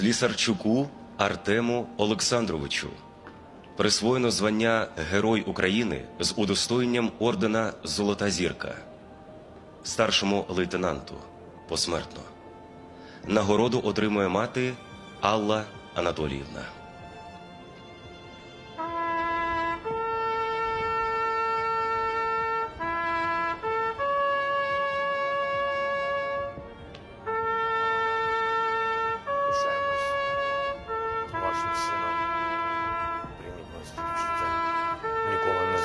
Слісарчуку Артему Олександровичу. Присвоєно звання Герой України з удостоєнням ордена Золота зірка. Старшому лейтенанту посмертно. Нагороду отримує мати Алла Анатоліївна.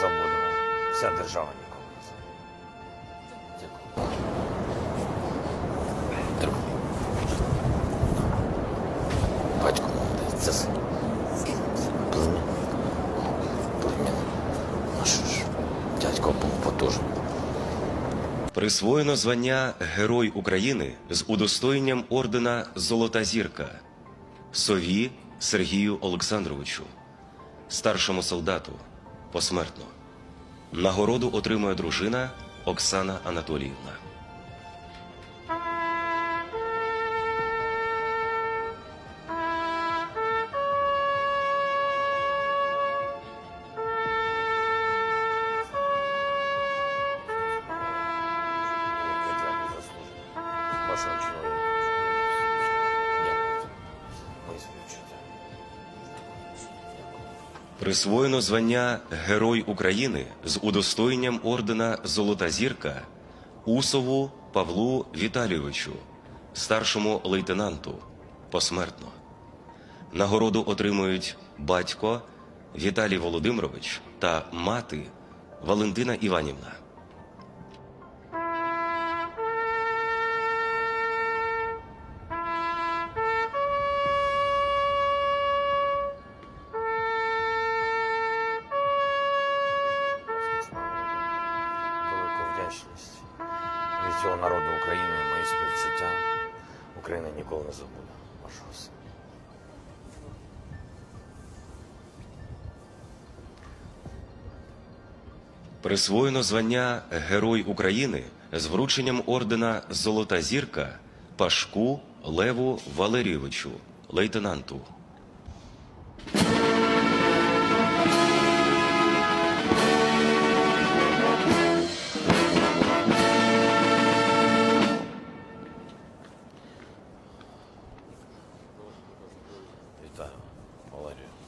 Забудемо. Вся держава ніколи не забуде. Дякую. Батько це син. Дядько був потужний. Присвоєно звання Герой України з удостоєнням ордена Золота зірка Сові Сергію Олександровичу, старшому солдату посмертно. Нагороду отримує дружина Оксана Анатоліївна. Я Присвоєно звання Герой України з удостоєнням ордена Золота зірка Усову Павлу Віталійовичу, старшому лейтенанту посмертно. Нагороду отримують батько Віталій Володимирович та мати Валентина Іванівна. Вдячність від цього народу України і мої співчуття. Україна ніколи не забуде вашого сина. Присвоєно звання Герой України з врученням ордена Золота зірка Пашку Леву Валерійовичу, лейтенанту.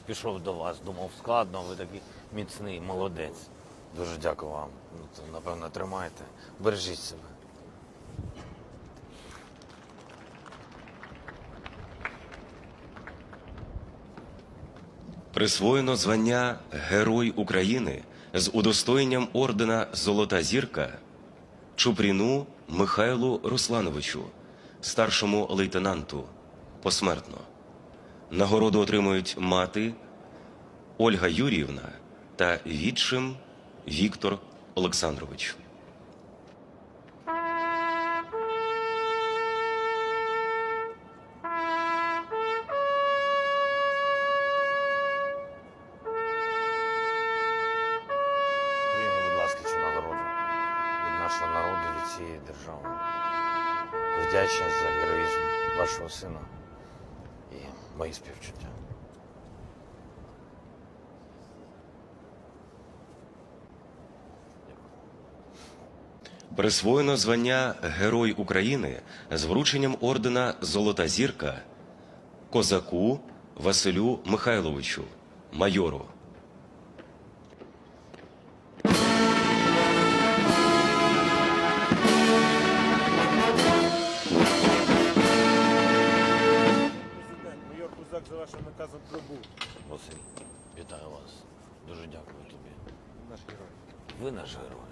Пішов до вас, думав складно, ви такий міцний, молодець. Дуже дякую вам. Ну, напевно, тримайте. Бережіть себе. Присвоєно звання Герой України з удостоєнням ордена Золота зірка Чупріну Михайлу Руслановичу, старшому лейтенанту посмертно. Нагороду отримують мати Ольга Юріївна та відчим Віктор Олександрович. Нашого народу, від цієї держави. Вдячність за героїзм вашого сина мої співчуття. Присвоєно звання Герой України з врученням ордена Золота зірка козаку Василю Михайловичу, майору. За вашим наказом прибув. Василь, вітаю вас. Дуже дякую тобі. Наш герой. Ви наш герой.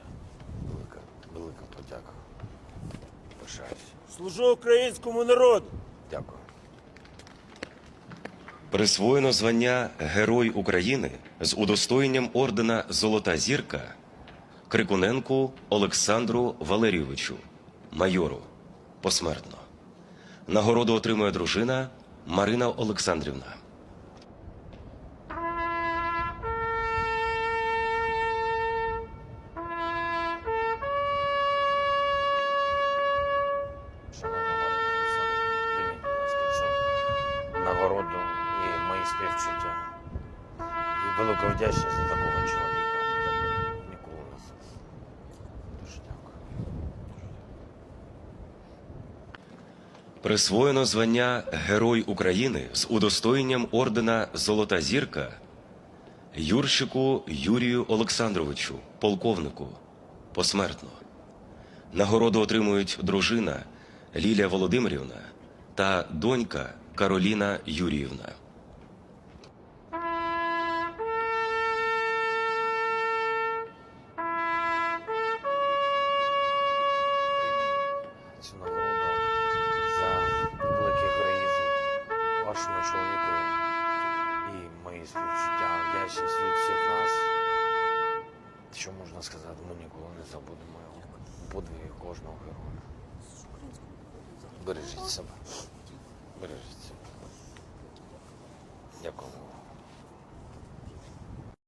Велика, велика подяка. Пишаюся. Служу українському народу. Дякую. Присвоєно звання Герой України з удостоєнням ордена Золота зірка Крикуненку Олександру Валерійовичу, майору, посмертно. Нагороду отримує дружина Марина Олександрівна. Нагороду і мої співчуття. І велика вдячність за такого чоловіка. Ніколи не. Дуже дякую. Присвоєно звання Герой України з удостоєнням ордена Золота зірка Юрщику Юрію Олександровичу, полковнику, посмертно. Нагороду отримують дружина Лілія Володимирівна та донька Кароліна Юріївна. Цю нагороду за великий героїзм вашому чоловікові і мої співчуття, вдячність від всіх нас. Що можна сказати, ми ніколи не забудемо його кожного героя. Бережіть себе. Бережіть себе. Дякую.